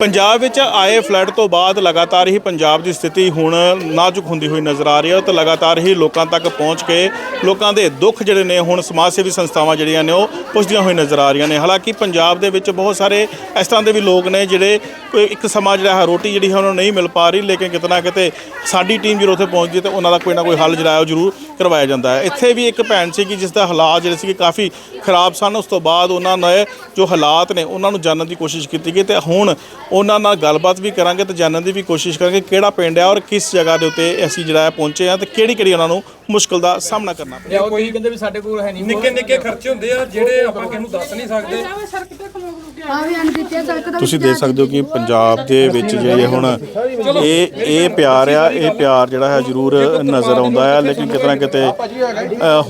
ਪੰਜਾਬ ਵਿੱਚ ਆਏ ਫਲੱਡ ਤੋਂ ਬਾਅਦ ਲਗਾਤਾਰ ਹੀ ਪੰਜਾਬ ਦੀ ਸਥਿਤੀ ਹੁਣ ਨਾਜ਼ੁਕ ਹੁੰਦੀ ਹੋਈ ਨਜ਼ਰ ਆ ਰਹੀ ਹੈ ਤੇ ਲਗਾਤਾਰ ਹੀ ਲੋਕਾਂ ਤੱਕ ਪਹੁੰਚ ਕੇ ਲੋਕਾਂ ਦੇ ਦੁੱਖ ਜਿਹੜੇ ਨੇ ਹੁਣ ਸਮਾਜ ਸੇਵੀ ਸੰਸਥਾਵਾਂ ਜਿਹੜੀਆਂ ਨੇ ਉਹ ਪੁੱਛਦੀਆਂ ਹੋਈ ਨਜ਼ਰ ਆ ਰਹੀਆਂ ਨੇ। ਹਾਲਾਂਕਿ ਪੰਜਾਬ ਦੇ ਵਿੱਚ ਬਹੁਤ ਸਾਰੇ ਇਸ ਤਰ੍ਹਾਂ ਦੇ ਵੀ ਲੋਕ ਨੇ ਜਿਹੜੇ ਕੋਈ ਇੱਕ ਸਮਾਂ ਜਿਹੜਾ ਹੈ ਰੋਟੀ ਜਿਹੜੀ ਹੈ ਉਹਨਾਂ ਨੂੰ ਨਹੀਂ ਮਿਲ ਪਾ ਰਹੀ, ਲੇਕਿਨ ਕਿਤੇ ਨਾ ਕਿਤੇ ਸਾਡੀ ਟੀਮ ਜਦੋਂ ਉੱਥੇ ਪਹੁੰਚਦੀ ਹੈ ਤੇ ਉਹਨਾਂ ਦਾ ਕੋਈ ਨਾ ਕੋਈ ਹੱਲ ਜਿਹੜਾ ਹੈ ਉਹ ਜ਼ਰੂਰ ਕਰਵਾਇਆ ਜਾਂਦਾ ਹੈ। ਇੱਥੇ ਵੀ ਇੱਕ ਭੈਣ ਸੀ ਕਿ ਜਿਸ ਦਾ ਹਾਲਾਤ ਜਿਹੜੇ ਸੀ ਕਾਫੀ ਖਰਾਬ ਸਨ। ਉਸ ਤੋਂ ਬਾਅਦ ਉਹਨਾਂ ਨੇ ਜੋ ਹਾਲਾਤ ਨੇ ਉਹਨਾਂ ਨੂੰ ਜਾਣਨ ਦੀ ਕੋਸ਼ਿਸ਼ ਕੀਤੀ ਗਈ ਤੇ ਹੁਣ ਉਹਨਾਂ ਨਾਲ ਗੱਲਬਾਤ ਵੀ ਕਰਾਂਗੇ ਤੇ ਜਾਣਨ ਦੀ ਵੀ ਕੋਸ਼ਿਸ਼ ਕਰਾਂਗੇ ਕਿਹੜਾ ਪਿੰਡ ਹੈ ਔਰ ਕਿਸ ਜਗ੍ਹਾ ਦੇ ਉੱਤੇ ਅਸੀਂ ਜਿਹੜਾ ਹੈ ਪਹੁੰਚੇ ਆ ਤੇ ਕਿਹੜੀ ਕਿਹੜੀ ਉਹਨਾਂ ਨੂੰ ਮੁਸ਼ਕਲ ਦਾ ਸਾਹਮਣਾ ਕਰਨਾ ਪਿਆ ਕੋਈ ਕਹਿੰਦੇ ਵੀ ਸਾਡੇ ਕੋਲ ਹੈ ਨਹੀਂ ਨਿੱਕੇ ਨਿੱਕੇ ਖਰਚੇ ਹੁੰਦੇ ਆ ਜਿਹੜੇ ਆਪਾਂ ਕਿਸੇ ਨੂੰ ਦੱਸ ਨਹੀਂ ਸਕਦੇ। ਤੁਸੀਂ ਦੇਖ ਸਕਦੇ ਹੋ ਕਿ ਪੰਜਾਬ ਦੇ ਵਿੱਚ ਜਿਹੜੇ ਹੁਣ ਇਹ ਇਹ ਪਿਆਰ ਆ ਇਹ ਪਿਆਰ ਜਿਹੜਾ ਹੈ ਜ਼ਰੂਰ ਨਜ਼ਰ ਆਉਂਦਾ ਹੈ ਲੇਕਿਨ ਕਿਤੇ ਨਾ ਕਿਤੇ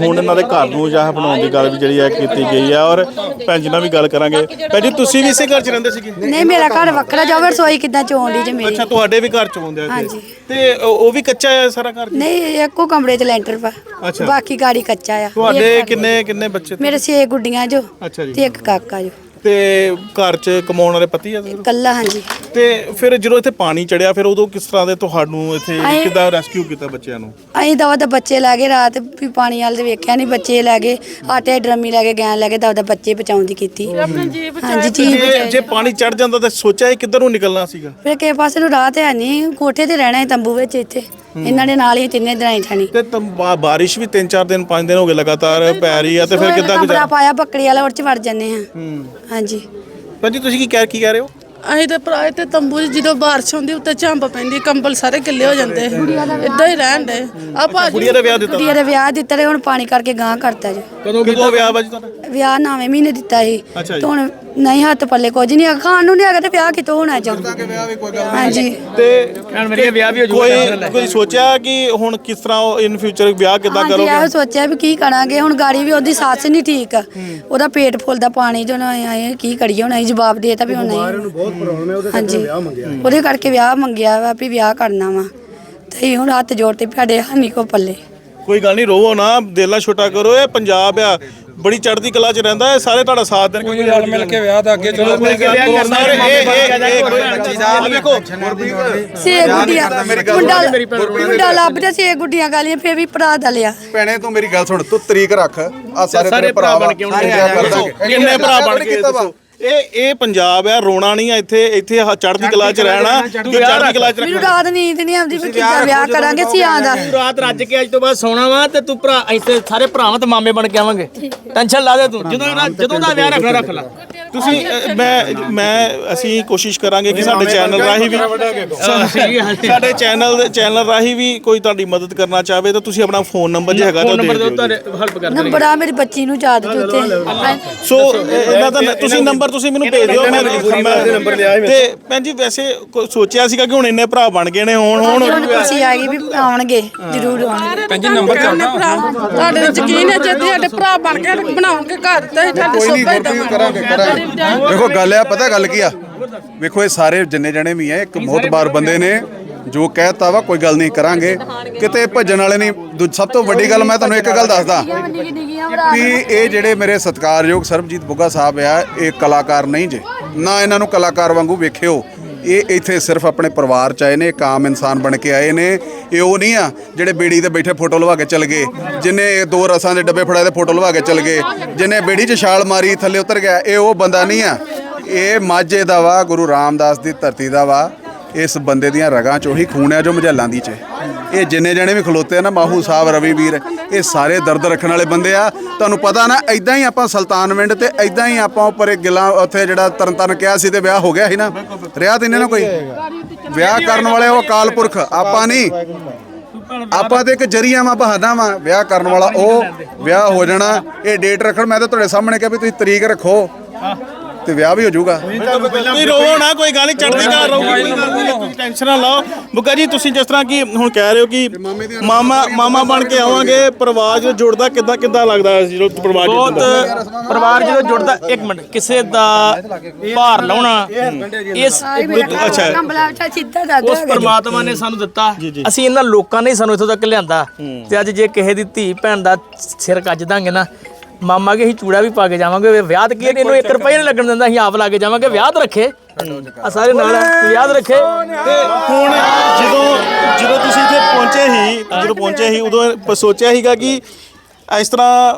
ਹੁਣ ਇਹਨਾਂ ਦੇ ਘਰ ਨੂੰ ਹੈ ਬਣਾਉਣ ਦੀ ਗੱਲ ਵੀ ਜਿਹੜੀ ਹੈ ਕੀਤੀ ਗਈ ਹੈ ਔਰ ਭੈਣ ਜੀ ਨਾਲ ਵੀ ਗੱਲ ਕਰਾਂਗੇ। ਭੈਣ ਜੀ ਤੁਸੀਂ ਵੀ ਇਸੇ ਘਰ 'ਚ ਰਹਿੰਦੇ ਸੀਗੇ? ਨਹੀਂ ਮੇਰਾ ਘਰ ਵੱਖਰਾ ਜਾਵੇ ਰਸੋਈ ਕਿੱਦਾਂ ਚੋਣ ਦੀ ਜੇ ਮੇਰੀ? ਅੱਛਾ ਤੁਹਾਡੇ ਵੀ ਘਰ 'ਚ ਆਉਂਦੇ ਆ ਹਾਂਜੀ। ਤੇ ਉਹ ਉਹ ਵੀ ਕੱਚਾ ਹੈ ਸਾਰਾ ਘਰ? ਜੀ? ਨਹੀਂ ਇੱਕੋ ਕਮਰੇ 'ਚ ਲੈਂਟਰ ਪਾ ਅੱਛਾ। ਬਾਕੀ ਗਾੜੀ ਕੱਚਾ ਆ। ਤੁਹਾਡੇ ਕਿੰਨੇ ਕਿੰਨੇ ਬੱਚੇ? ਮੇਰੇ ਛੇ ਗੁੱਡੀਆਂ ਜੋ ਅੱਛਾ ਜੀ। ਤੇ ਇੱਕ ਕਾਕਾ ਜੋ। ਤੇ ਘਰ 'ਚ ਕਮਾਉਣ ਵਾਲੇ ਪਤੀ ਆ ਜ਼ਰੂਰ? ਕੱਲਾ ਹਾਂਜੀ। ਤੇ ਫਿਰ ਜਦੋਂ ਇੱਥੇ ਪਾਣੀ ਚੜਿਆ ਫਿਰ ਉਦੋਂ ਕਿਸ ਤਰ੍ਹਾਂ ਦੇ ਤੁਹਾਨੂੰ ਇੱਥੇ ਆਏ- ਕਿੱਦਾਂ ਰੈਸਕਿਊ ਕੀਤਾ ਬੱਚਿਆਂ ਨੂੰ? ਅਸੀਂ ਦਵਾ ਦਾ ਬੱਚੇ ਲੈ ਗਏ ਰਾਤ ਵੀ ਪਾਣੀ ਵਾਲ ਦੇ ਵੇਖਿਆ ਨਹੀਂ ਬੱਚੇ ਲੈ ਗਏ ਆਟੇ ਡਰਮੀ ਲੈ ਕੇ ਗੈਨ ਲੈ ਕੇ ਦਵਾ ਦਾ ਬੱਚੇ ਬਚਾਉਣ ਦੀ ਕੀਤੀ। ਹਾਂਜੀ ਜੀ ਜੇ ਜੇ ਪਾਣੀ ਚੜ ਜਾਂਦਾ ਤਾਂ ਸੋਚਿਆ ਇਹ ਕਿੱਧਰ ਨੂੰ ਨਿਕਲਣਾ ਸੀਗਾ? ਫਿਰ ਕਿਸੇ ਪਾਸੇ ਨੂੰ ਰਾਤ ਹੈ ਨਹੀਂ ਕੋਠੇ ਤੇ ਰਹਿਣਾ ਹੈ ਤੰਬੂ ਵਿੱਚ ਇੱਥੇ। ਇਹਨਾਂ ਦੇ ਨਾਲ ਹੀ ਤਿੰਨੇ ਦਿਨਾਂ ਠਾਣੀ ਤੇ ਤਮ- ਬਾ- ਬਾਰਿਸ਼ ਵੀ 3-4 ਦਿਨ 5 ਦਿਨ ਹੋ ਗਏ ਲਗਾਤਾਰ ਪੈ ਰਹੀ ਆ ਤੇ ਫਿਰ ਕਿੱਦਾਂ ਕਮਰਾ ਗੁਜ਼ਾਰਾ? ਪਾਇਆ ਬੱਕਰੀ ਵਾਲਾ ਉਹ ਚ ਵੜ ਜੰਨੇ ਆ। ਹਾਂਜੀ। ਭਾਜੀ ਤੁਸੀਂ ਕੀ ਕਹਿ ਕੀ ਕਹਿ ਰਹੇ ਹੋ? ਅਸੀਂ ਤੇ ਭਰਾ ਤੇ ਤੰਬੂ 'ਚ ਜਦੋਂ ਬਾਰਿਸ਼ ਹੁੰਦੀ ਉੱਤੇ ਝੰਬ ਪੈਂਦੀ ਕੰਬਲ ਸਾਰੇ ਗਿੱਲੇ ਹੋ ਜਾਂਦੇ। ਇਦਾਂ ਹੀ ਰਹਿਣ ਦੇ। ਆ ਭਾਜੀ ਕੁੜੀਆਂ ਦਾ ਵਿਆਹ ਦਿੱਤਾ ਕੁੜੀਆਂ ਦਾ ਵਿਆਹ ਦਿੱਤਾ ਤੇ ਹੁਣ ਪਾਣੀ ਕਰਕੇ ਗਾਂ ਕਰਤਾ ਜੀ। ਕਦੋਂ ਕਦੋਂ? ਵਿਆਹ ਭਾਜੀ ਤੁਹਾਡਾ? ਵਿਆਹ ਨਵੇਂ ਮਹੀਨੇ ਦਿੱਤਾ ਸੀ। ਅੱਛਾ ਜੀ। ਤੇ ਹੁਣ ਨਹੀਂ ਹੱਥ ਪੱਲੇ ਕੁਝ ਨਹੀਂ ਹੈਗਾ, ਖਾਣ ਨੂੰ ਨਹੀਂ ਹੈਗਾ ਤੇ ਵਿਆਹ ਕਿਤੋਂ ਹੋਣਾ ਚਾਹੁੰਦਾ ਹਾਂਜੀ। ਤੇ ਮੇਰੇ ਵਿਆਹ ਵੀ ਹੋ ਕੋਈ ਕੋਈ ਸੋਚਿਆ ਕਿ ਹੁਣ ਕਿਸ ਤਰ੍ਹਾਂ ਇਨ ਫਿਊਚਰ ਵਿਆਹ ਕਿੱਦਾਂ ਹਾਂਜੀ ਕਰੋਗੇ? ਇਹੋ ਸੋਚਿਆ ਵੀ ਕੀ ਕਰਾਂਗੇ ਹੁਣ ਗਾੜੀ ਵੀ ਉਹਦੀ ਸੱਸ ਨਹੀਂ ਠੀਕ। ਉਹਦਾ ਪੇਟ ਫੁੱਲਦਾ ਪਾਣੀ ਜੋ ਨਾ ਆਏ ਕੀ ਕਰੀਏ ਹੁਣ ਅਸੀਂ ਜਵਾਬ ਦੇਤਾ ਵੀ ਹੁਣ ਨਹੀਂ। ਬਹੁਤ ਪ੍ਰੋਬਲਮ ਹੈ ਉਹਦੇ ਕਰਕੇ ਵਿਆਹ ਮੰਗਿਆ। ਉਹਦੇ ਕਰਕੇ ਵਿਆਹ ਮੰਗਿਆ ਵਾ ਵੀ ਵਿਆਹ ਕਰਨਾ ਵਾ। ਤੇ ਹੁਣ ਹੱਥ ਜੋੜ ਤੇ ਸਾਡੇ ਹਾਨੀ ਕੋ ਪੱਲੇ। ਕੋਈ ਗੱਲ ਨਹੀਂ ਰੋਵੋ ਨਾ ਦਿਲ ਛੋਟਾ ਕਰੋ ਇਹ ਪੰਜਾਬ ਆ। ਬੜੀ ਚੜ੍ਹਦੀ ਕਲਾ 'ਚ ਰਹਿੰਦਾ ਹੈ ਸਾਰੇ ਤੁਹਾਡਾ ਸਾਥ ਦੇਣਗੇ। ਕੋਈ ਰਲ ਮਿਲ ਕੇ ਵਿਆਹ ਦਾ ਅੱਗੇ ਚਲੋ ਸਾਰੇ ਇਹ ਇਹ ਇਹ ਕੋਈ ਦੇਖੋ ਛੇ ਗੁੱਡੀਆਂ ਮੁੰਡਾ ਮੁੰਡਾ ਲੱਭਦਾ ਛੇ ਗੁੱਡੀਆਂ ਗਾਲੀਆਂ ਫੇਰ ਵੀ ਭਰਾ ਦਾ ਲਿਆ। ਭੈਣੇ ਤੂੰ ਮੇਰੀ ਗੱਲ ਸੁਣ ਤੂੰ ਤਰੀਕ ਰੱਖ ਆ ਸਾਰੇ ਤੇਰੇ ਭਰਾ ਬਣ ਕੇ ਕਿੰਨੇ ਭਰਾ ਬਣ ਕੇ ਦੱਸੋ? ਇਹ ਇਹ ਪੰਜਾਬ ਆ ਰੋਣਾ ਨਹੀਂ ਆ ਇੱਥੇ ਇੱਥੇ ਆਹ ਚੜ੍ਹਦੀ ਕਲਾ 'ਚ ਰਹਿਣਾ ਜੋ ਚੜ੍ਹਦੀ ਕਲਾ 'ਚ ਮੈਨੂੰ ਰਾਤ ਨੀਂਦ ਨਹੀਂ ਆਉਂਦੀ ਵੀ ਕਿੱਦਾਂ ਵਿਆਹ ਕਰਾਂਗੇ ਸਿਆਂ ਦਾ। ਰਾਤ ਰੱਜ ਕੇ ਅੱਜ ਤੋਂ ਬਾਅਦ ਸੌਣਾ ਵਾ ਤੇ ਤੂੰ ਭਰਾ ਇੱਥੇ ਸਾਰੇ ਭਰਾਵਾਂ ਤੇ ਮਾਮੇ ਬਣ ਕੇ ਆਵਾਂਗੇ। ਟੈਨਸ਼ਨ ਲਾ ਦੇ ਤੂੰ ਜਦੋਂ ਦਾ- ਜਦੋਂ ਦਾ ਵਿਆਹ ਰੱਖਣਾ ਰੱਖ ਲੈ। ਤੁਸੀਂ ਅ, ਮੈਂ ਮੈਂ ਅਸੀਂ ਕੋਸ਼ਿਸ਼ ਕਰਾਂਗੇ ਕਿ ਸਾਡੇ ਚੈਨਲ ਰਾਹੀਂ ਵੀ ਸਾਡੇ ਚੈਨਲ ਦੇ ਚੈਨਲ ਰਾਹੀਂ ਵੀ ਕੋਈ ਤੁਹਾਡੀ ਮਦਦ ਕਰਨਾ ਚਾਹਵੇ ਤਾਂ ਤੁਸੀਂ ਆਪਣਾ ਫੋਨ ਨੰਬਰ ਜੇ ਹੈਗਾ ਤਾਂ ਫੋਨ ਦੇ ਨੰਬਰ ਦਿਓ ਦਿਓ ਤੁਹਾਡੇ ਹੈਲਪ ਕਰ ਨੰਬਰ ਆ ਮੇਰੀ ਬੱਚੀ ਨੂੰ ਯਾਦ ਜੋ ਤੇ ਸੋ ਇਹ- ਇਹਨਾਂ ਦਾ ਤੁਸੀਂ ਨੰਬਰ ਤੁਸੀਂ ਮੈਨੂੰ ਭੇਜ ਦਿਓ ਮੈਂ ਨੰਬਰ ਲਿਆ ਤੇ ਭੈਣ ਜੀ ਵੈਸੇ ਸੋਚਿਆ ਸੀਗਾ ਕਿ ਹੁਣ ਇੰਨੇ ਭਰਾ ਬਣ ਗਏ ਨੇ ਹੁਣ ਹੁਣ ਹੁਣ ਖੁਸ਼ੀ ਆ ਗਈ ਵੀ ਆਉਣਗੇ ਜ਼ਰੂਰ ਆਉਣਗੇ ਪੰਜ ਨੰਬਰ ਭਰਾ ਤੁਹਾਡੇ ਤੇ ਯਕੀਨ ਹੈ ਜੇ ਸਾਡੇ ਭਰਾ ਬਣ ਕੇ ਬਣਾਉਣਗੇ ਘਰ ਤੇ ਤੁਹਾਡੇ ਸੋਭਾ ਹੀ ਕਰਾਂਗੇ ਦੇਖੋ ਗੱਲ ਆ ਪਤਾ ਗੱਲ ਕੀ ਆ? ਵੇਖੋ ਇਹ ਸਾਰੇ ਜਿੰਨੇ ਜਣੇ ਵੀ ਆ ਇੱਕ ਮੋਤਬਾਰ ਬੰਦੇ ਨੇ ਜੋ ਕਹਿਤਾ ਵਾ ਕੋਈ ਗੱਲ ਨਹੀਂ ਕਰਾਂਗੇ। ਕਿਤੇ ਭੱਜਣ ਵਾਲੇ ਨਹੀਂ ਦੂ- ਸਭ ਤੋਂ ਵੱਡੀ ਗੱਲ ਮੈਂ ਤੁਹਾਨੂੰ ਇੱਕ ਗੱਲ ਦੱਸਦਾ। ਵੀ ਇਹ ਜਿਹੜੇ ਮੇਰੇ ਸਤਿਕਾਰਯੋਗ ਸਰਬਜੀਤ ਬੁੱਗਾ ਸਾਹਿਬ ਆ ਇਹ ਕਲਾਕਾਰ ਨਹੀਂ ਜੇ। ਨਾ ਇਹਨਾਂ ਨੂੰ ਕਲਾਕਾਰ ਵਾਂਗੂ ਵੇਖਿਓ। ਇਹ ਇੱਥੇ ਸਿਰਫ ਆਪਣੇ ਪਰਿਵਾਰ ਚ ਆਏ ਨੇ, ਇੱਕ ਆਮ ਇਨਸਾਨ ਬਣ ਕੇ ਆਏ ਨੇ। ਇਹ ਉਹ ਨਹੀਂ ਆ, ਜਿਹੜੇ ਬੇੜੀ ਤੇ ਬੈਠੇ ਫੋਟੋ ਲਵਾ ਕੇ ਚਲ ਗਏ, ਜਿਨੇ ਦੋ ਰਸਾਂ ਦੇ ਡੱਬੇ ਫੜਾਏ ਤੇ ਫੋਟੋ ਲਵਾ ਕੇ ਚਲ ਗਏ, ਜਿਨੇ ਬੇੜੀ 'ਚ ਛਾਲ ਮਾਰੀ, ਥੱਲੇ ਉਤਰ ਗਿਆ, ਇਹ ਉਹ ਬੰਦਾ ਨਹੀਂ ਆ। ਇਹ ਮਾਝੇ ਦਾ ਵਾ, ਗੁਰੂ ਰਾਮਦਾਸ ਦੀ ਧਰਤੀ ਦਾ ਵਾ, ਇਸ ਬੰਦੇ ਦੀਆਂ ਰਗਾਂ 'ਚ ਉਹੀ ਖੂਨ ਹੈ ਜੋ ਮਝੱਲਾਂ ਦੀ 'ਚ। ਇਹ ਜਿੰਨੇ ਜਣੇ ਵੀ ਖਲੋਤੇ ਆ ਨਾ, ਮਾਹੂ ਸਾਹਿਬ, ਰਵੀ ਵੀਰ, ਇਹ ਸਾਰੇ ਦਰਦ ਰੱਖਣ ਵਾਲੇ ਬੰਦੇ ਆ। ਤੁਹਾਨੂੰ ਪਤਾ ਨਾ ਐਦਾਂ ਹੀ ਆਪਾਂ ਸੁਲਤਾਨਵਿੰਡ ਤੇ ਐਦਾਂ ਹੀ ਆਪਾਂ ਉੱਪਰ ਗਿਲਾ ਉੱਥੇ ਜਿਹੜਾ ਤਰਨਤਨ ਕਿਹਾ ਸੀ ਤੇ ਵਿਆਹ ਹੋ ਗਿਆ ਸੀ ਨਾ। ਰਿਆ ਤੇ ਨਾ ਕੋਈ? ਵਿਆਹ ਕਰਨ ਵਾਲੇ ਉਹ ਅਕਾਲ ਪੁਰਖ, ਆਪਾਂ ਨਹੀਂ। ਆਪਾਂ ਤੇ ਇੱਕ ਜਰੀਆ ਮਾ ਬਹਾਨਾ ਵਾ, ਵਿਆਹ ਕਰਨ ਵਾਲਾ ਉਹ ਵਿਆਹ ਹੋ ਜਾਣਾ। ਇਹ ਡੇਟ ਰੱਖਣ, ਮੈਂ ਤਾਂ ਤੁਹਾਡੇ ਸਾਹਮਣੇ ਕਿਹਾ ਵੀ ਤੁਸੀਂ ਤਰੀਕ ਰੱਖੋ। ਤੇ ਵਿਆਹ ਵੀ ਹੋ ਜਾਊਗਾ। ਤੁਸੀਂ ਰੋਵੋ ਨਾ ਕੋਈ ਗੱਲ ਨਹੀਂ ਚੜ੍ਹਦੀ ਕਲਾ ਰਹੂਗੀ। ਕੋਈ ਗੱਲ ਨਹੀਂ ਤੁਸੀਂ ਟੈਨਸ਼ਨ ਨਾ ਲਓ। ਬੁੱਗਾ ਜੀ ਤੁਸੀਂ ਜਿਸ ਤਰ੍ਹਾਂ ਕਿ ਹੁਣ ਕਹਿ ਰਹੇ ਹੋ ਕਿ ਮਾਮਾ ਮਾਮਾ ਬਣ ਕੇ ਆਵਾਂਗੇ ਪਰਿਵਾਰ ਜੋ ਜੁੜਦਾ ਕਿੱਦਾਂ ਕਿੱਦਾਂ ਲੱਗਦਾ ਹੈ ਜਦੋਂ ਪਰਿਵਾਰ ਬਹੁਤ ਜੁੜਦਾ ਪਰਿਵਾਰ ਜਦੋਂ ਜੁੜਦਾ ਇੱਕ ਮਿੰਟ ਕਿਸੇ ਦਾ ਭਾਰ ਲਾਉਣਾ ਇਸ ਅੱਛਾ। ਕੰਬਲਾ ਵਿੱਚ ਸਿੱਧਾ ਉਸ ਪਰਮਾਤਮਾ ਨੇ ਸਾਨੂੰ ਦਿੱਤਾ। ਅਸੀਂ ਇਹਨਾਂ ਲੋਕਾਂ ਨੇ ਹੀ ਸਾਨੂੰ ਇੱਥੋਂ ਤੱਕ ਲਿਆਂਦਾ। ਤੇ ਅੱਜ ਜੇ ਕਿਸੇ ਦੀ ਧੀ ਭੈਣ ਦਾ ਸਿਰ ਕੱਜ ਦਾਂਗੇ ਨਾ ਮਾਮਾ ਕੇ ਅਸੀਂ ਚੂੜਾ ਵੀ ਪਾ ਕੇ ਜਾਵਾਂਗੇ ਵਿਆਹ ਤੇ ਕੀ ਇਹਨੂੰ 1 ਰੁਪਏ ਨਹੀਂ ਲੱਗਣ ਦਿੰਦਾ ਅਸੀਂ ਆਪ ਲਾ ਕੇ ਜਾਵਾਂਗੇ ਵਿਆਹ ਤੇ ਰੱਖੇ। ਆ ਸਾਰੇ ਨਾਲ ਤੂੰ ਯਾਦ ਰੱਖੇ। ਤੇ ਹੁਣ ਜਦੋਂ ਜਦੋਂ ਤੁਸੀਂ ਇੱਥੇ ਪਹੁੰਚੇ ਹੀ ਜਦੋਂ ਪਹੁੰਚੇ ਹੀ ਉਦੋਂ ਸੋਚਿਆ ਸੀਗਾ ਕਿ ਇਸ ਤਰ੍ਹਾਂ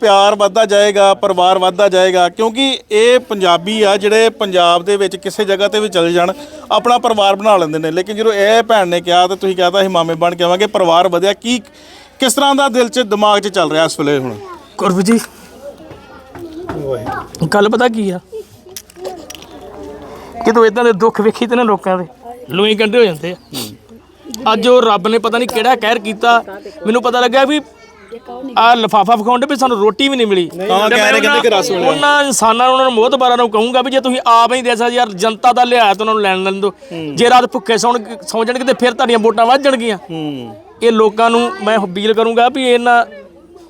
ਪਿਆਰ ਵੱਧਦਾ ਜਾਏਗਾ ਪਰਿਵਾਰ ਵੱਧਦਾ ਜਾਏਗਾ ਕਿਉਂਕਿ ਇਹ ਪੰਜਾਬੀ ਆ ਜਿਹੜੇ ਪੰਜਾਬ ਦੇ ਵਿੱਚ ਕਿਸੇ ਜਗ੍ਹਾ ਤੇ ਵੀ ਚਲੇ ਜਾਣ ਆਪਣਾ ਪਰਿਵਾਰ ਬਣਾ ਲੈਂਦੇ ਨੇ। ਲੇਕਿਨ ਜਦੋਂ ਇਹ ਭੈਣ ਨੇ ਕਿਹਾ ਤੇ ਤੁਸੀਂ ਕਹਤਾ ਅਸੀਂ ਮਾਮੇ ਬਣ ਕੇ ਆਵਾਂਗੇ ਪਰਿਵਾਰ ਵਧਿਆ ਕੀ ਕਿਸ ਤਰ੍ਹਾਂ ਦਾ ਦਿਲ 'ਚ ਦਿਮਾਗ 'ਚ ਚੱਲ ਰਿਹਾ ਇਸ ਵੇਲੇ ਹੁਣ? ਗੁਰਬ ਜੀ। ਗੱਲ ਪਤਾ ਕੀ ਆ? ਜਦੋਂ ਇਦਾਂ ਦੇ ਦੁੱਖ ਵੇਖੀ ਤੇ ਨਾ ਲੋਕਾਂ ਦੇ ਲੋਈ ਕੰਡੇ ਹੋ ਜਾਂਦੇ ਆ। ਅੱਜ ਉਹ ਰੱਬ ਨੇ ਪਤਾ ਨਹੀਂ ਕਿਹੜਾ ਕਹਿਰ ਕੀਤਾ। ਮੈਨੂੰ ਪਤਾ ਲੱਗਾ ਵੀ ਆ ਲਫਾਫਾ ਵਿਖਾਉਂਦੇ ਵੀ ਸਾਨੂੰ ਰੋਟੀ ਵੀ ਨਹੀਂ ਮਿਲੀ। ਤਾਂ ਕਹਿ ਰਹੇ ਕਹਿੰਦੇ ਕਿ ਰਸ ਮਿਲਿਆ। ਉਹਨਾਂ ਇਨਸਾਨਾਂ ਨੂੰ ਉਹਨਾਂ ਨੂੰ ਮੋਹਤਬਾਰਾਂ ਨੂੰ ਕਹੂੰਗਾ ਵੀ ਜੇ ਤੁਸੀਂ ਆਪ ਹੀ ਦੇ ਸਕਦੇ ਯਾਰ ਜਨਤਾ ਦਾ ਤਾਂ ਉਹਨਾਂ ਨੂੰ ਲੈਣ ਲੈਣ ਦਿਓ। ਜੇ ਰਾਤ ਭੁੱਖੇ ਸੌਣ ਸੌ ਜਾਣਗੇ ਤੇ ਫਿਰ ਤੁਹਾਡੀਆਂ ਵੋਟਾਂ ਵੱਧ ਜਾਣਗੀਆਂ। ਇਹ ਲੋਕਾਂ ਨੂੰ ਮੈਂ ਅਪੀਲ ਕਰੂੰਗਾ ਵੀ ਇਹਨਾਂ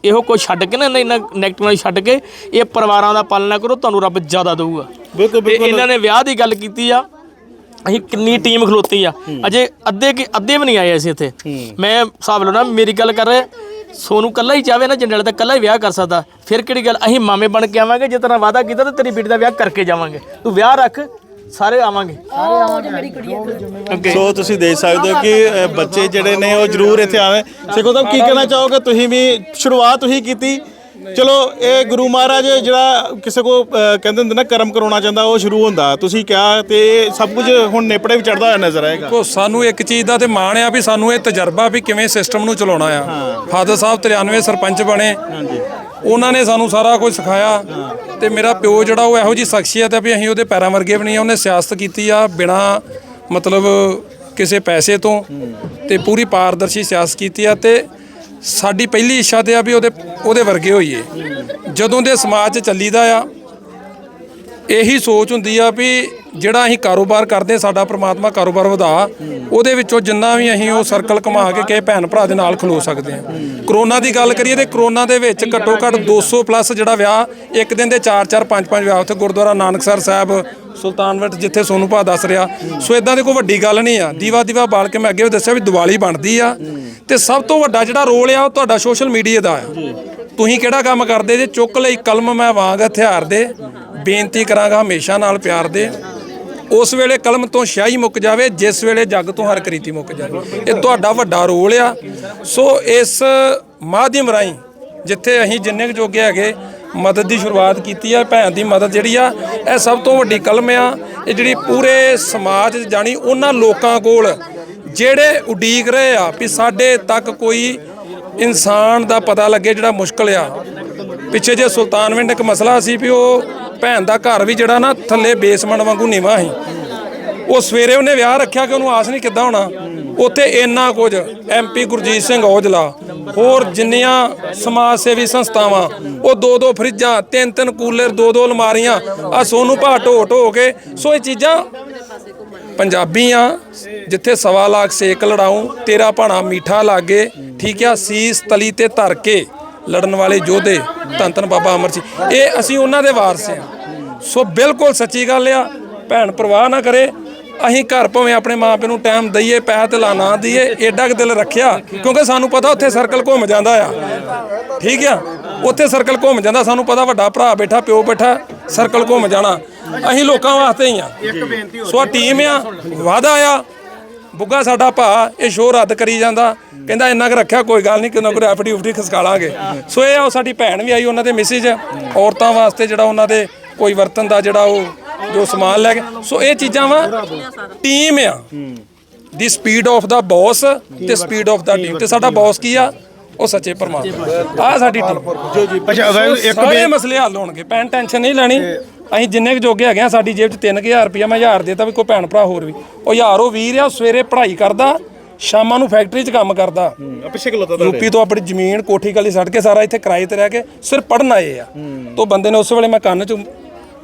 ਇਹੋ ਕੁਝ ਛੱਡ ਕੇ ਨਾ ਇਹਨਾਂ ਨੈਗੇਟਿਵ ਛੱਡ ਕੇ ਇਹ ਪਰਿਵਾਰਾਂ ਦਾ ਪਾਲਣਾ ਕਰੋ ਤੁਹਾਨੂੰ ਰੱਬ ਜ਼ਿਆਦਾ ਦੇਊਗਾ। ਬਿਲਕੁਲ ਤੇ ਇਹਨਾਂ ਨੇ ਵਿਆਹ ਦੀ ਗੱਲ ਕੀਤੀ ਆ ਅਸੀਂ ਕਿੰਨੀ ਟੀਮ ਖਲੋਤੀ ਆ। ਅਜੇ ਅੱਧੇ ਕਿ ਅੱਧੇ ਵੀ ਨਹੀਂ ਆਏ ਅਸੀਂ ਇੱਥੇ। ਮੈਂ ਹਿਸਾਬ ਲਾਉਣਾ ਮੇਰੀ ਗੱਲ ਕਰ ਰਿਹਾ ਸੋਨੂੰ ਕੱਲਾ ਹੀ ਚਾਵੇ ਨਾ ਜੰਡਲ ਤਾਂ ਕੱਲਾ ਹੀ ਵਿਆਹ ਕਰ ਸਕਦਾ। ਫਿਰ ਕਿਹੜੀ ਗੱਲ ਅਸੀਂ ਮਾਮੇ ਬਣ ਕੇ ਆਵਾਂਗੇ ਜੇ ਤੇਰਾ ਵਾਅਦਾ ਕੀਤਾ ਤਾਂ ਤੇਰੀ ਬੇਟੀ ਦਾ ਵਿਆਹ ਕਰਕੇ ਜਾਵਾਂਗੇ। ਤੂੰ ਵਿਆਹ ਰੱਖ ਸਾਰੇ ਆਵਾਂਗੇ। ਅੱਗੇ ਸੋ ਤੁਸੀਂ ਦੇਖ ਸਕਦੇ ਹੋ ਕਿ ਅ, ਬੱਚੇ ਜਿਹੜੇ ਨੇ ਉਹ ਜ਼ਰੂਰ ਇੱਥੇ ਆਵੇ। ਸਿੱਖੋ ਸਾਹਿਬ ਕੀ ਕਹਿਣਾ ਚਾਹੋਗੇ? ਤੁਸੀਂ ਵੀ ਸ਼ੁਰੂਆਤ ਤੁਸੀਂ ਕੀਤੀ। ਚਲੋ ਇਹ ਗੁਰੂ ਮਹਾਰਾਜ ਜਿਹੜਾ ਕਿਸੇ ਕੋ ਅ, ਕਹਿੰਦੇ ਹੁੰਦੇ ਨਾ ਕਰਮ ਕਰਾਉਣਾ ਚਾਹੁੰਦਾ ਉਹ ਸ਼ੁਰੂ ਹੁੰਦਾ। ਤੁਸੀਂ ਕਿਹਾ ਤੇ ਇਹ ਸਭ ਕੁਝ ਹੁਣ ਨੇਪੜੇ ਵੀ ਚੜਦਾ ਹੋਇਆ ਨਜ਼ਰ ਆਏਗਾ। ਕੋ ਸਾਨੂੰ ਇੱਕ ਚੀਜ਼ ਦਾ ਤੇ ਮਾਣ ਆ ਵੀ ਸਾਨੂੰ ਇਹ ਤਜਰਬਾ ਵੀ ਕਿਵੇਂ ਸਿਸਟਮ ਨੂੰ ਚਲਾਉਣਾ ਆ। ਫਾਦਰ ਸਾਹਿਬ 93 ਸਰਪੰਚ ਬਣੇ। ਉਹਨਾਂ ਨੇ ਸਾਨੂੰ ਸਾਰਾ ਕੁਝ ਸਿਖਾਇਆ ਤੇ ਮੇਰਾ ਪਿਓ ਜਿਹੜਾ ਉਹ ਇਹੋ ਜੀ ਸ਼ਖਸੀਅਤ ਹੈ ਵੀ ਅਸੀਂ ਉਹਦੇ ਪੈਰਾਂ ਵਰਗੇ ਵੀ ਨਹੀਂ ਆ। ਉਹਨੇ ਸਿਆਸਤ ਕੀਤੀ ਆ ਬਿਨਾ ਮਤਲਬ ਕਿਸੇ ਪੈਸੇ ਤੋਂ ਤੇ ਪੂਰੀ ਪਾਰਦਰਸ਼ੀ ਸਿਆਸਤ ਕੀਤੀ ਆ ਤੇ ਸਾਡੀ ਪਹਿਲੀ ਇੱਛਾ ਤੇ ਆ ਵੀ ਉਹਦੇ ਉਹਦੇ ਵਰਗੇ ਹੋਈਏ ਜਦੋਂ ਦੇ ਸਮਾਜ 'ਚ ਚੱਲੀਦਾ ਆ ਇਹੀ ਸੋਚ ਹੁੰਦੀ ਆ ਵੀ ਜਿਹੜਾ ਅਸੀਂ ਕਾਰੋਬਾਰ ਕਰਦੇ ਸਾਡਾ ਪ੍ਰਮਾਤਮਾ ਕਾਰੋਬਾਰ ਵਧਾ, ਉਹਦੇ ਵਿੱਚੋਂ ਜਿੰਨਾ ਵੀ ਅਸੀਂ ਉਹ ਸਰਕਲ ਘੁਮਾ ਕੇ ਕਿਸੇ ਭੈਣ ਭਰਾ ਦੇ ਨਾਲ ਖਲੋ ਸਕਦੇ ਹਾਂ। ਕਰੋਨਾ ਦੀ ਗੱਲ ਕਰੀਏ ਤੇ ਕਰੋਨਾ ਦੇ ਵਿੱਚ ਘੱਟੋ ਘੱਟ 200 ਪਲੱਸ ਜਿਹੜਾ ਵਿਆਹ, ਇੱਕ ਦਿਨ ਦੇ 4-4 5-5 ਵਿਆਹ ਉੱਥੇ ਗੁਰਦੁਆਰਾ ਨਾਨਕਸਰ ਸਾਹਿਬ ਸੁਲਤਾਨਵਟ ਜਿੱਥੇ ਸੋਨੂ ਭਾ ਦੱਸ ਰਿਹਾ। ਸੋ ਇਦਾਂ ਦੀ ਕੋਈ ਵੱਡੀ ਗੱਲ ਨਹੀਂ ਆ। ਦੀਵਾ ਦੀਵਾ ਬਾਲ ਕੇ ਮੈਂ ਅੱਗੇ ਵੀ ਦੱਸਿਆ ਵੀ ਦੀਵਾਲੀ ਬਣਦੀ ਆ ਤੇ ਸਭ ਤੋਂ ਵੱਡਾ ਜਿਹੜਾ ਰੋਲ ਆ, ਉਹ ਤੁਹਾਡਾ ਸੋਸ਼ਲ ਮੀਡੀਆ ਦਾ ਆ। ਤੁਸੀਂ ਕਿਹੜਾ ਕੰਮ ਕਰਦੇ ਜੇ? ਚੁੱਕ ਲਈ ਕਲਮ ਮੈਂ ਵਾਂਗ ਹਥਿਆਰ ਦੇ। ਬੇਨਤੀ ਕਰਾਂਗਾ ਹਮੇਸ਼ਾ ਨਾਲ ਪਿਆਰ ਦੇ। ਉਸ ਵੇਲੇ ਕਲਮ ਤੋਂ ਸਿਆਹੀ ਮੁੱਕ ਜਾਵੇ, ਜਿਸ ਵੇਲੇ ਜੱਗ ਤੋਂ ਹਰ ਕਰੀਤੀ ਮੁੱਕ ਜਾਵੇ। ਇਹ ਤੁਹਾਡਾ ਵੱਡਾ ਰੋਲ ਆ। ਸੋ ਇਸ ਮਾਧਿਅਮ ਰਾਹੀਂ ਜਿੱਥੇ ਅਸੀਂ ਜਿੰਨੇ ਕੁ ਜੋਗੇ ਹੈਗੇ, ਮਦਦ ਦੀ ਸ਼ੁਰੂਆਤ ਕੀਤੀ ਆ, ਭੈਣ ਦੀ ਮਦਦ ਜਿਹੜੀ ਆ, ਇਹ ਸਭ ਤੋਂ ਵੱਡੀ ਕਲਮ ਆ। ਇਹ ਜਿਹੜੀ ਪੂਰੇ ਸਮਾਜ ਜਾਣੀ ਉਹਨਾਂ ਲੋਕਾਂ ਕੋਲ ਜਿਹੜੇ ਉਡੀਕ ਰਹੇ ਆ ਵੀ ਸਾਡੇ ਤੱਕ ਕੋਈ ਇਨਸਾਨ ਦਾ ਪਤਾ ਲੱਗੇ ਜਿਹੜਾ ਮੁਸ਼ਕਲ ਆ। ਪਿੱਛੇ ਜੇ ਸੁਲਤਾਨਵਿੰਡ ਇੱਕ ਮਸਲਾ ਸੀ ਵੀ ਉਹ ਭੈਣ ਦਾ ਘਰ ਵੀ ਜਿਹੜਾ ਨਾ ਥੱਲੇ ਬੇਸਮੈਂਟ ਵਾਂਗੂ ਨੀਵਾਂ ਸੀ। ਉਹ ਸਵੇਰੇ ਉਹਨੇ ਵਿਆਹ ਰੱਖਿਆ ਕਿ ਉਹਨੂੰ ਆਸ ਨਹੀਂ ਕਿੱਦਾਂ ਹੋਣਾ। ਉੱਥੇ ਇੰਨਾ ਕੁਝ ਐਮਪੀ ਗੁਰਜੀਤ ਸਿੰਘ ਔਜਲਾ, ਹੋਰ ਜਿੰਨੀਆਂ ਸਮਾਜ ਸੇਵੀ ਸੰਸਥਾਵਾਂ, ਉਹ ਦੋ ਦੋ ਫਰਿੱਜਾਂ, ਤਿੰਨ ਤਿੰਨ ਕੂਲਰ, ਦੋ ਦੋ ਅਲਮਾਰੀਆਂ ਆ ਸੋਨੂੰ ਭਾ ਢੋ ਢੋ ਕੇ, ਸੋ ਇਹ ਚੀਜ਼ਾਂ ਪੰਜਾਬੀ ਆ, ਜਿੱਥੇ ਸਵਾ ਲੱਖ ਸੇਕ ਲੜਾਉ, ਤੇਰਾ ਭਾਣਾ ਮੀਠਾ ਲਾਗੇ, ਠੀਕ ਆ, ਸੀਸ ਤਲੀ ਤੇ ਧਰ ਕੇ ਲੜਨ ਵਾਲੇ ਯੋਧੇ ਧੰਨ ਧੰਨ ਬਾਬਾ ਅਮਰ ਸਿੰਘ। ਇਹ ਅਸੀਂ ਉਹਨਾਂ ਦੇ ਵਾਰਸ ਆ। ਸੋ ਬਿਲਕੁਲ ਸੱਚੀ ਗੱਲ ਆ, ਭੈਣ ਪਰਵਾਹ ਨਾ ਕਰੇ। ਅਸੀਂ ਘਰ ਭਾਵੇਂ ਆਪਣੇ ਮਾਪੇ ਨੂੰ ਟਾਈਮ ਦਈਏ, ਪੈਸਾ ਤੇ ਲਾ ਨਾ ਦਈਏ, ਏਡਾ ਕੁ ਦਿਲ ਰੱਖਿਆ, ਕਿਉਂਕਿ ਸਾਨੂੰ ਪਤਾ ਉੱਥੇ ਸਰਕਲ ਘੁੰਮ ਜਾਂਦਾ ਆ। ਠੀਕ ਆ? ਉੱਥੇ ਸਰਕਲ ਘੁੰਮ ਜਾਂਦਾ, ਸਾਨੂੰ ਪਤਾ ਵੱਡਾ ਭਰਾ ਬੈਠਾ, ਪਿਓ ਬੈਠਾ ਸਰਕਲ ਘੁੰਮ ਜਾਣਾ। ਅਸੀਂ ਲੋਕਾਂ ਵਾਸਤੇ ਹੀ ਆ। ਸੋ ਆ ਟੀਮ ਆ ਵਾਦਾ ਆ। ਬੁੱਗਾ ਸਾਡਾ ਭਾ, ਇਹ ਸ਼ੋਅ ਰੱਦ ਕਰੀ ਜਾਂਦਾ। ਕਹਿੰਦਾ ਇੰਨਾ ਕੁ ਰੱਖਿਆ, ਕੋਈ ਗੱਲ ਨਹੀਂ, ਕਿੰਨਾ ਕੁ ਐਫਡੀ ਉਫਡੀ ਖਸਕਾ ਲਾਂਗੇ। ਸੋ ਇਹ ਆ, ਉਹ ਸਾਡੀ ਭੈਣ ਵੀ ਆਈ, ਉਹਨਾਂ ਦੇ ਮੈਸੇਜ ਔਰਤਾਂ ਵਾਸਤੇ ਜਿਹੜਾ ਉਹਨਾਂ ਦੇ ਕੋਈ ਵਰਤਨ ਦਾ ਜਿਹੜਾ ਉਹ ਜੋ ਸਮਾਨ ਲੈ ਕੇ ਸੋ ਇਹ ਚੀਜ਼ਾਂ ਵਾ ਟੀਮ ਆ। ਦੀ ਸਪੀਡ ਆਫ ਦਾ ਬੌਸ ਤੇ ਸਪੀਡ ਆਫ ਦਾ ਟੀਮ ਤੇ ਸਾਡਾ ਬੌਸ ਕੀ ਆ? ਉਹ ਸੱਚੇ ਪਰਮਾਤਮਾ। ਆ ਸਾਡੀ ਟੀਮ ਜੋ ਜੀ ਅੱਛਾ ਇੱਕ ਸਾਰੇ ਮਸਲੇ ਹੱਲ ਹੋਣਗੇ ਭੈਣ ਟੈਨਸ਼ਨ ਨਹੀਂ ਲੈਣੀ। ਅਸੀਂ ਜਿੰਨੇ ਕੁ ਜੋਗੇ ਹੈਗੇ ਆ ਸਾਡੀ ਜੇਬ 'ਚ 3000 ਰੁਪਇਆ ਮੈਂ 1000 ਦੇਤਾ ਵੀ ਕੋਈ ਭੈਣ ਭਰਾ ਹੋਰ ਵੀ। ਉਹ ਯਾਰ ਉਹ ਵੀਰ ਆ ਉਹ ਸਵੇਰੇ ਪੜ੍ਹਾਈ ਕਰਦਾ ਸ਼ਾਮਾਂ ਨੂੰ ਫੈਕਟਰੀ 'ਚ ਕੰਮ ਕਰਦਾ। ਪਿੱਛੇ ਖਲੋਤਾ ਯੂਪੀ ਤੋਂ ਆਪਣੀ ਜ਼ਮੀਨ ਕੋਠੀ ਕਾਲੀ ਛੱਡ ਕੇ ਸਾਰਾ ਇੱਥੇ ਕਿਰਾਏ ਤੇ ਰਹਿ ਕੇ ਸਿਰਫ ਪੜਨ ਆਏ ਆ। ਤੋਂ ਬੰਦੇ ਨੇ ਉਸ ਵੇਲੇ ਮੈਂ ਕੰਨ 'ਚ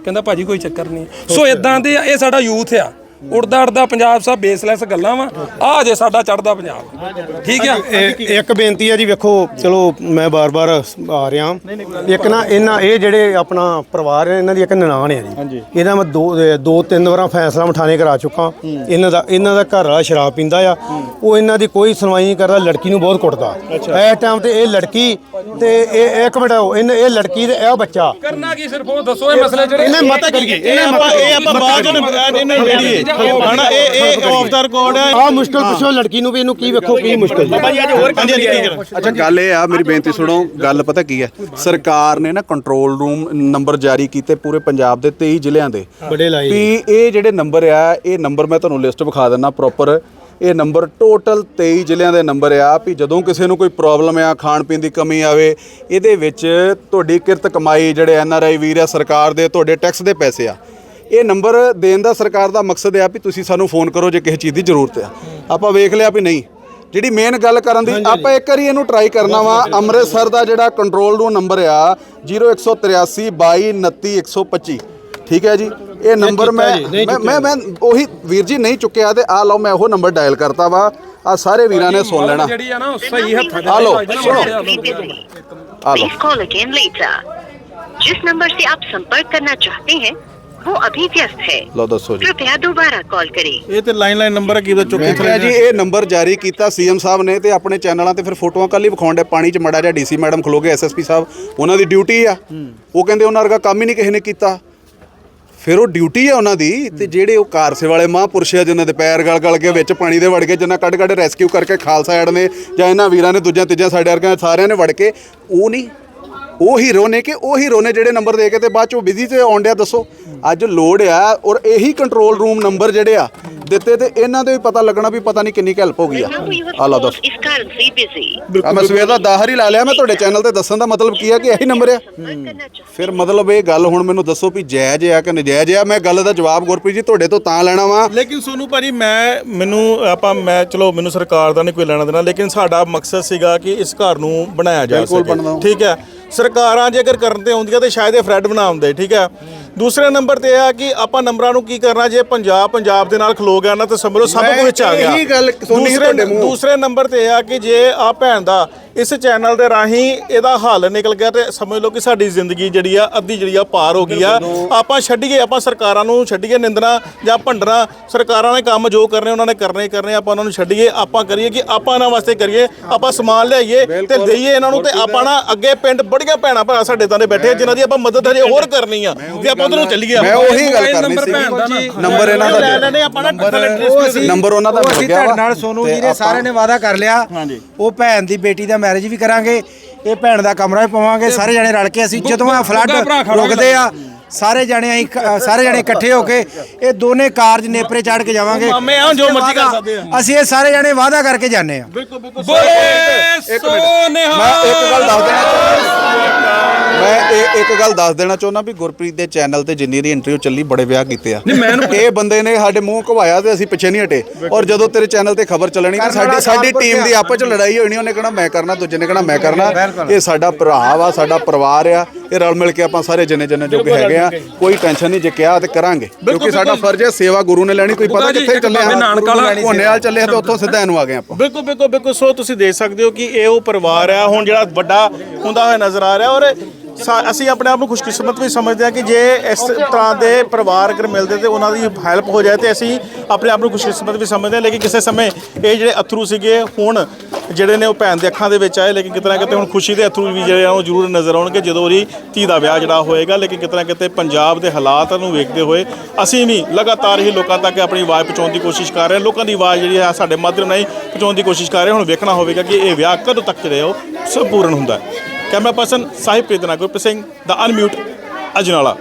ਕਹਿੰਦਾ ਭਾਜੀ ਕੋਈ ਚੱਕਰ ਨਹੀਂ। ਸੋ ਇਦਾਂ ਦੇ ਇਹ ਸਾਡਾ ਯੂਥ ਆ। ਉੜਦਾ ਉੜਦਾ ਪੰਜਾਬ ਸਾਹਿਬ ਬੇਸਲੈਸ ਗੱਲਾਂ ਵਾ। ਆ ਜੇ ਸਾਡਾ ਚੜਦਾ ਪੰਜਾਬ। ਠੀਕ ਆ? ਇਹ- ਇੱਕ ਬੇਨਤੀ ਹੈ ਜੀ ਵੇਖੋ ਚਲੋ ਮੈਂ ਬਾਰ-ਬਾਰ ਆ ਰਿਹਾ। ਇੱਕ ਨਾ ਇਹਨਾਂ ਇਹ ਜਿਹੜੇ ਆਪਣਾ ਪਰਿਵਾਰ ਹੈ ਇਹਨਾਂ ਦੀ ਇੱਕ ਨਨਾਣ ਹੈ ਜੀ। ਇਹਦਾ ਮੈਂ ਦੋ ਦੋ ਤਿੰਨ ਵਾਰਾਂ ਫੈਸਲਾ ਮਠਾਣੇ ਕਰਾ ਚੁੱਕਾ। ਇਹਨਾਂ ਦਾ ਇਹਨਾਂ ਦਾ ਘਰ ਵਾਲਾ ਸ਼ਰਾਬ ਪੀਂਦਾ ਆ। ਉਹ ਇਹਨਾਂ ਦੀ ਕੋਈ ਸੁਣਵਾਈ ਨਹੀਂ ਕਰਦਾ ਲੜਕੀ ਨੂੰ ਬਹੁਤ ਕੁੱਟਦਾ। ਇਸ ਟਾਈਮ ਤੇ ਇਹ ਲੜਕੀ ਤੇ ਇਹ ਇੱਕ ਮਿੰਟ ਇਹ ਇਹ ਲੜਕੀ ਤੇ ਇਹ ਬੱਚਾ। ਕਰਨਾ ਕੀ ਸਿਰਫ ਉਹ ਦੱਸੋ ਇਹ ਮਸਲੇ ਜਿਹੜੇ ਇਹਨੇ ਮਤ ਕਰੀਏ ਇਹ ਆਪਾਂ ਇਹ ਆਪਾਂ ਬਾਅਦ ਚੋਂ ਇਹਨੇ ਵੇੜੀਏ ਹਨਾ ਇਹ ਇਹ ਆਫ ਦਾ ਰਿਕਾਰਡ ਹੈ ਆ। ਮੁਸ਼ਕਲ ਪੁੱਛੋ ਲੜਕੀ ਨੂੰ ਵੀ ਇਹਨੂੰ ਕੀ ਵੇਖੋ ਕੀ ਮੁਸ਼ਕਲ ਜੀ ਭਾਜੀ ਅੱਜ ਹੋਰ ਹਾਂਜੀ ਹਾਂਜੀ ਕੀ ਕਰ ਅੱਛਾ ਗੱਲ ਇਹ ਆ ਮੇਰੀ ਬੇਨਤੀ ਸੁਣੋ ਗੱਲ ਪਤਾ ਕੀ ਹੈ ਸਰਕਾਰ ਨੇ ਨਾ ਕੰਟਰੋਲ ਰੂਮ ਨੰਬਰ ਜਾਰੀ ਕੀਤੇ ਪੂਰੇ ਪੰਜਾਬ ਦੇ 23 ਜ਼ਿਲ੍ਹਿਆਂ ਦੇ। ਬੜੇ ਲਾਈ ਵੀ ਇਹ ਜਿਹੜੇ ਨੰਬਰ ਆ ਇਹ ਨੰਬਰ ਮੈਂ ਤੁਹਾਨੂੰ ਲਿਸਟ ਵਿਖਾ ਦਿੰਦਾ ਪ੍ਰੋਪਰ ਇਹ ਨੰਬਰ ਟੋਟਲ 23 ਜ਼ਿਲ੍ਹਿਆਂ ਦੇ ਨੰਬਰ ਆ ਵੀ ਜਦੋਂ ਕਿਸੇ ਨੂੰ ਕੋਈ ਪ੍ਰੋਬਲਮ ਆ ਖਾਣ ਪੀਣ ਦੀ ਕਮੀ ਆਵੇ ਇਹਦੇ ਵਿੱਚ ਤੁਹਾਡੀ ਕਿਰਤ ਕਮਾਈ ਜਿਹੜੇ ਐਨ ਆਰ ਆਈ ਵੀਰ ਆ ਸਰਕਾਰ ਦੇ ਤੁਹਾਡੇ ਟੈਕਸ ਦੇ ਪੈਸੇ ਆ। ਇਹ ਨੰਬਰ ਦੇਣ ਦਾ ਸਰਕਾਰ ਦਾ ਮਕਸਦ ਹੈ ਵੀ ਤੁਸੀਂ ਸਾਨੂੰ ਫੋਨ ਕਰੋ ਜੇ ਕਿਸੇ ਚੀਜ਼ ਦੀ ਜ਼ਰੂਰਤ ਹੈ ਆਪਾਂ ਵੇਖ ਲਿਆ ਵੀ ਨਹੀਂ। ਜਿਹੜੀ ਮੇਨ ਗੱਲ ਕਰਨ ਦੀ ਆਪਾਂ ਇੱਕ ਵਾਰੀ ਇਹਨੂੰ ਟਰਾਈ ਕਰਨਾ ਵਾ। ਅੰਮ੍ਰਿਤਸਰ ਦਾ ਜਿਹੜਾ ਕੰਟਰੋਲ ਰੂਮ ਨੰਬਰ ਆ 0183229125 ਠੀਕ ਹੈ ਜੀ? ਇਹ ਨੰਬਰ ਮੈਂ ਮੈਂ ਮੈਂ ਉਹੀ ਵੀਰ ਜੀ ਨਹੀਂ ਚੁੱਕਿਆ ਤੇ ਆ ਲਓ ਮੈਂ ਉਹ ਨੰਬਰ ਡਾਇਲ ਕਰਤਾ ਵਾ। ਆ ਸਾਰੇ ਵੀਰਾਂ ਨੇ ਸੁਣ ਲੈਣਾ। ਜਿਹੜੀ ਆ ਨਾ ਸਹੀ ਹੱਥਾਂ ਦੇ ਆ ਲਓ ਸੁਣੋ। ਆ ਲਓ। ਕਾਲ ਅਗੇਨ ਲੇਟਰ ਜਿਸ ਨੰਬਰ ਸੇ ਆਪ ਸੰਪਰਕ ਕਰਨਾ ਚਾਹਤੇ ਹੈ वो अभी व्यस्त है ਲਓ ਦੱਸੋ ਜੀ कृपया दोबारा कॉल करें ਇਹ ਤੇ ਲਾਈਨ ਲਾਈਨ ਨੰਬਰ ਕੀ ਦਾ ਚੁੱਕ ਕੇ ਮੈਂ ਜੀ ਇਹ ਨੰਬਰ ਜਾਰੀ ਕੀਤਾ ਸੀਐਮ ਸਾਹਿਬ ਨੇ ਤੇ ਆਪਣੇ ਚੈਨਲਾਂ ਤੇ ਫਿਰ ਫੋਟੋਆਂ ਕੱਲ ਹੀ ਵਿਖਾਉਂਦੇ ਪਾਣੀ 'ਚ ਮੜਾ ਜਿਹਾ ਡੀਸੀ ਮੈਡਮ ਖਲੋਗੇ ਐਸਐਸਪੀ ਸਾਹਿਬ ਉਹਨਾਂ ਦੀ ਡਿਊਟੀ ਆ ਉਹ ਕਹਿੰਦੇ ਉਹਨਾਂ ਵਰਗਾ ਕੰਮ ਹੀ ਨਹੀਂ ਕਿਸੇ ਨੇ ਕੀਤਾ ਫਿਰ ਉਹ ਡਿਊਟੀ ਆ ਉਹਨਾਂ ਦੀ ਤੇ ਜਿਹੜੇ ਉਹ ਕਾਰਸੇ ਵਾਲੇ ਮਹਾਂਪੁਰਸ਼ ਆ ਜਿਨ੍ਹਾਂ ਦੇ ਪੈਰ ਗਲ ਗਲ ਕੇ ਵਿੱਚ ਪਾਣੀ ਦੇ ਵੜ ਕੇ ਜਿਨ੍ਹਾਂ ਕੱਢ ਕੱਢ ਰੈਸਕਿਊ ਕਰਕੇ ਖਾਲਸਾ ਐਡ ਨੇ ਜਾਂ ਇਹਨਾਂ ਵੀਰਾਂ ਨੇ ਦੂਜਿਆਂ ਤੀਜਿਆਂ ਸਾਡੇ ਵਰਗਿਆਂ ਸਾਰਿਆਂ ਨੇ ਵੜ ਕੇ ਉਹ ਨਹੀਂ ਉਹ ਹੀਰੋ ਨੇ ਕਿ ਉਹ ਹੀਰੋ ਨੇ ਜਿਹੜੇ ਨੰਬਰ ਦੇ ਕੇ ਤੇ ਬਾਅਦ ਚੋਂ ਬਿਜ਼ੀ ਤੇ ਆਉਣ ਡਿਆ ਦੱਸੋ। ਅੱਜ ਲੋਡ ਆ ਔਰ ਇਹੀ ਕੰਟਰੋਲ ਰੂਮ ਨੰਬਰ ਜਿਹੜੇ ਆ ਦਿੱਤੇ ਤੇ ਇਹਨਾਂ ਦੇ ਵੀ ਪਤਾ ਲੱਗਣਾ ਵੀ ਪਤਾ ਨਹੀਂ ਕਿੰਨੀ ਹੈਲਪ ਹੋ ਗਈ ਆ। ਆ ਲਓ ਦੱਸ। ਇਸ ਮੈਂ ਸਵੇਰ ਦਾ ਦਾਹਰ ਹੀ ਲਾ ਲਿਆ ਮੈਂ ਤੁਹਾਡੇ ਚੈਨਲ ਤੇ ਦੱਸਣ ਦਾ ਮਤਲਬ ਕੀ ਆ ਕਿ ਇਹੀ ਨੰਬਰ ਆ? ਫਿਰ ਮਤਲਬ ਇਹ ਗੱਲ ਹੁਣ ਮੈਨੂੰ ਦੱਸੋ ਵੀ ਜਾਇਜ਼ ਆ ਕਿ ਨਜਾਇਜ਼ ਆ? ਮੈਂ ਗੱਲ ਦਾ ਜਵਾਬ ਗੁਰਪ੍ਰੀਤ ਜੀ ਤੁਹਾਡੇ ਤੋਂ ਤਾਂ ਲੈਣਾ ਵਾ। ਲੇਕਿਨ ਸੋਨੂੰ ਭਾਜੀ ਮੈਂ ਮੈਨੂੰ ਆਪਾਂ ਮੈਂ ਚਲੋ ਮੈਨੂੰ ਸਰਕਾਰ ਦਾ ਨਹੀਂ ਕੋਈ ਲੈਣਾ ਦੇਣਾ ਲੇਕਿਨ ਸਾਡਾ ਮਕਸਦ ਸੀਗਾ ਕਿ ਇਸ ਘਰ ਨੂੰ ਬਣਾਇਆ ਜਾਵੇ ਠੀਕ ਹੈ। ਸਰਕਾਰਾਂ ਜੇਕਰ ਕਰਨ ਤੇ ਆਉਂਦੀਆਂ ਤੇ ਸ਼ਾਇਦ ਇਹ ਫਰੈਡ ਬਣਾਉਂਦੇ ਠੀਕ ਹੈ? ਦੂਸਰੇ ਨੰਬਰ ਤੇ ਇਹ ਆ ਕਿ ਆਪਾਂ ਨੰਬਰਾਂ ਨੂੰ ਕੀ ਕਰਨਾ ਜੇ ਪੰਜਾਬ ਪੰਜਾਬ ਦੇ ਨਾਲ ਖਲੋ ਗਿਆ ਨਾ ਤਾਂ ਸਮਝ ਲਓ ਸਭ ਕੁਝ ਆ ਗਿਆ। ਇਹੀ ਗੱਲ ਸੁਣੀ ਸੀ ਤੁਹਾਡੇ ਮੂੰਹੋਂ। ਦੂਸਰੇ ਨੰਬਰ ਤੇ ਇਹ ਆ ਕਿ ਜੇ ਆ ਭੈਣ ਦਾ ਇਸ ਚੈਨਲ ਦੇ ਰਾਹੀਂ ਇਹਦਾ ਹੱਲ ਨਿਕਲ ਗਿਆ ਤੇ ਸਮਝ ਲਓ ਕਿ ਸਾਡੀ ਜ਼ਿੰਦਗੀ ਜਿਹੜੀ ਆ ਅੱਧੀ ਜਿਹੜੀ ਆ ਪਾਰ ਹੋ ਗਈ ਆ। ਆਪਾਂ ਛੱਡੀਏ ਆਪਾਂ ਸਰਕਾਰਾਂ ਨੂੰ ਛੱਡੀਏ ਨਿੰਦਣਾ ਜਾਂ ਭੰਡਣਾ ਸਰਕਾਰਾਂ ਨੇ ਕੰਮ ਜੋ ਕਰਨੇ ਉਹਨਾਂ ਨੇ ਕਰਨੇ ਕਰਨੇ ਆਪਾਂ ਉਹਨਾਂ ਨੂੰ ਛੱਡੀਏ ਆਪਾਂ ਕਰੀਏ ਕਿ ਆਪਾਂ ਇਹਨਾਂ ਵਾਸਤੇ ਕਰੀਏ ਆਪਾਂ ਸਮਾਨ ਲਿਆਈਏ ਤੇ ਦੇਈਏ ਇਹਨਾਂ ਨੂੰ ਤੇ ਆਪਾਂ ਨਾ ਅੱਗੇ ਪਿੰਡ ਬੜੀਆਂ ਭੈਣਾਂ ਭਰਾ ਸਾਡੇ ਤਾਂ ਦੇ ਬੈਠੇ ਜਿਨ੍ਹਾਂ ਦੀ ਆਪਾਂ ਮਦਦ ਹਜੇ ਹੋਰ ਕਰਨੀ ਆ। ਤੇ ਆਪਾਂ ਉਧਰ ਨੂੰ ਚੱਲੀਏ ਮੈਂ। ਉਹੀ ਗੱਲ ਕਰਨੀ ਸੀ। ਨੰਬਰ ਇਹਨਾਂ ਲੈ ਦਾ ਲੈਣੇ ਆਪਾਂ ਨਾ ਨੰਬਰ ਉਹਨਾਂ ਦਾ ਮਿਲ ਗਿਆ ਤੁਹਾਡੇ ਵਾ। ਨਾਲ ਸੋਨੂ ਜੀ ਨੇ ਸਾਰਿਆਂ ਨੇ ਵਾਅਦਾ ਕਰ ਲਿਆ। ਉਹ ਭੈਣ ਦੀ ਬੇਟੀ ਦਾ ਮੈਰਿਜ ਵੀ ਕਰਾਂਗੇ। ਇਹ ਭੈਣ ਦਾ ਕਮਰਾ ਵੀ ਪਵਾਵਾਂਗੇ ਸਾਰੇ ਜਣੇ ਰਲ ਕੇ ਅਸੀਂ ਜਦੋਂ ਆ ਫਲੱਡ ਰੁਕਦੇ ਆ ਸਾਰੇ ਜਣੇ ਅਸੀਂ ਸਾਰੇ ਜਣੇ ਇਕੱਠੇ ਹੋ ਕੇ ਇਹ ਦੋਨੇ ਕਾਰਜ ਨੇਪਰੇ ਚੜ ਕੇ ਜਾਵਾਂਗੇ। ਮਾਮੇ ਆ, ਜੋ ਉਸ ਤੋਂ ਮਰਜ਼ੀ ਕਰ ਬਾਅਦ ਸਕਦੇ ਆ। ਅਸੀਂ ਇਹ ਸਾਰੇ ਜਣੇ ਵਾਅਦਾ ਕਰਕੇ ਜਾਂਦੇ ਆ। ਬੋਲੇ ਸੋਨੇਹਾ। ਮੈਂ ਇੱਕ ਗੱਲ ਦੱਸ ਦੇਣਾ ਮੈਂ ਇਹ ਇੱਕ ਗੱਲ ਦੱਸ ਦੇਣਾ ਚਾਹੁੰਦਾ ਵੀ ਗੁਰਪ੍ਰੀਤ ਦੇ ਚੈਨਲ ਤੇ ਜਿੰਨੀ ਦੀ ਇੰਟਰਵਿਊ ਚੱਲੀ ਬੜੇ ਵਿਆਹ ਕੀਤੇ ਆ। ਇਹ ਬੰਦੇ ਨੇ ਸਾਡੇ ਮੂੰਹ ਘਵਾਇਆ ਤੇ ਅਸੀਂ ਪਿੱਛੇ ਨਹੀਂ ਹਟੇ। ਔਰ ਜਦੋਂ ਤੇਰੇ ਚੈਨਲ ਤੇ ਖਬਰ ਚੱਲਣੀ ਤੇ ਸਾਡੀ ਸਾਡੀ ਟੀਮ ਦੀ ਆਪਸ ਚ ਲੜਾਈ ਹੋਣੀ ਉਹਨੇ ਕਹਿਣਾ ਮੈਂ ਕਰਨਾ ਦੂਜੇ ਨੇ ਕਹਿਣਾ ਮੈਂ ਕਰਨਾ। ਇਹ ਸਾਡਾ ਭਰਾ ਵਾ ਸਾਡਾ ਪਰਿਵਾਰ ਆ। ਇਹ ਰਲ ਮਿਲ ਕੇ ਆਪਾਂ ਸਾਰੇ ਜਨੇ ਜਨੇ ਜੋਗੇ ਹੈਗੇ ਆ। ਕੋਈ ਟੈਨਸ਼ਨ ਨਹੀਂ ਜੇ ਕਿਹਾ ਤੇ ਕਰਾਂਗੇ। ਕਿਉਂਕਿ ਸਾਡਾ ਫਰਜ਼ ਹੈ ਸੇਵਾ ਗੁਰੂ ਨੇ ਲੈਣੀ ਕੋਈ ਪਤਾ ਕਿੱਥੇ ਚੱਲੇ ਆ ਨਾਨਕ ਵਾਲਾ ਹੋਨੇ ਵਾਲ ਚੱਲੇ ਆ ਤੇ ਉੱਥੋਂ ਸਿੱਧਾ ਇਹਨੂੰ ਆ ਗਏ ਆਪਾਂ। ਬਿਲਕੁਲ ਬਿਲਕੁਲ ਬਿਲਕੁਲ। ਸੋ ਤੁਸੀਂ ਦੇਖ ਸਕਦੇ ਹੋ ਕਿ ਇਹ ਉਹ ਪਰਿਵਾਰ ਆ। ਹੁਣ ਜਿਹੜਾ ਵੱਡਾ ਹੁੰਦਾ ਹੋਇਆ ਨਜ਼ਰ ਆ ਰਿਹਾ ਔਰ ਸਾ- ਅਸੀਂ ਆਪਣੇ ਆਪ ਨੂੰ ਖੁਸ਼ਕਿਸਮਤ ਵੀ ਸਮਝਦੇ ਹਾਂ ਕਿ ਜੇ ਇਸ ਤਰ੍ਹਾਂ ਦੇ ਪਰਿਵਾਰ ਅਗਰ ਮਿਲਦੇ ਤੇ ਉਹਨਾਂ ਦੀ ਹੈਲਪ ਹੋ ਜਾਏ ਤੇ ਅਸੀਂ ਆਪਣੇ ਆਪ ਨੂੰ ਖੁਸ਼ਕਿਸਮਤ ਵੀ ਸਮਝਦੇ ਹਾਂ। ਲੇਕਿਨ ਕਿਸੇ ਸਮੇਂ ਇਹ ਜਿਹੜੇ ਅਥਰੂ ਸੀਗੇ ਹੁਣ ਜਿਹੜੇ ਨੇ ਉਹ ਭੈਣ ਦੇ ਅੱਖਾਂ ਦੇ ਵਿੱਚ ਆਏ ਲੇਕਿਨ ਕਿਤੇ ਨਾ ਕਿਤੇ ਹੁਣ ਖੁਸ਼ੀ ਦੇ ਅਥਰੂ ਵੀ ਜਿਹੜੇ ਆ ਉਹ ਜ਼ਰੂਰ ਨਜ਼ਰ ਆਉਣਗੇ ਜਦੋਂ ਉਹਦੀ ਧੀ ਦਾ ਵਿਆਹ ਜਿਹੜਾ ਹੋਏਗਾ। ਲੇਕਿਨ ਕਿਤੇ ਨਾ ਕਿਤੇ ਪੰਜਾਬ ਦੇ ਹਾਲਾਤ ਨੂੰ ਵੇਖਦੇ ਹੋਏ ਅਸੀਂ ਵੀ ਲਗਾਤਾਰ ਹੀ ਲੋਕਾਂ ਤੱਕ ਆਪਣੀ ਆਵਾਜ਼ ਪਹੁੰਚਾਉਣ ਦੀ ਕੋਸ਼ਿਸ਼ ਕਰ ਰਹੇ ਹਾਂ। ਲੋਕਾਂ ਦੀ ਆਵਾਜ਼ ਜਿਹੜੀ ਹੈ ਸਾਡੇ ਮਾਧਿਅਮ ਨਾਲ ਹੀ ਪਹੁੰਚਾਉਣ ਦੀ ਕੋਸ਼ਿਸ਼ ਕਰ ਰਹੇ ਹਾਂ। ਹੁਣ ਵੇਖਣਾ ਹੋਵੇਗਾ ਕਿ ਇਹ ਵਿਆਹ ਕਦੋਂ ਤੱਕ ਜਿਹੜੇ ਉਹ ਸੰਪੂਰਨ ਹੁੰਦਾ ਹੈ। ਕੈਮਰਾ ਪਰਸਨ ਸਾਹਿਬ ਪ੍ਰੀਤਨਾ ਗੁਰਪ੍ਰੀਤ ਸਿੰਘ ਦਾ ਅਨਮਿਊਟ ਅਜਨਾਲਾ।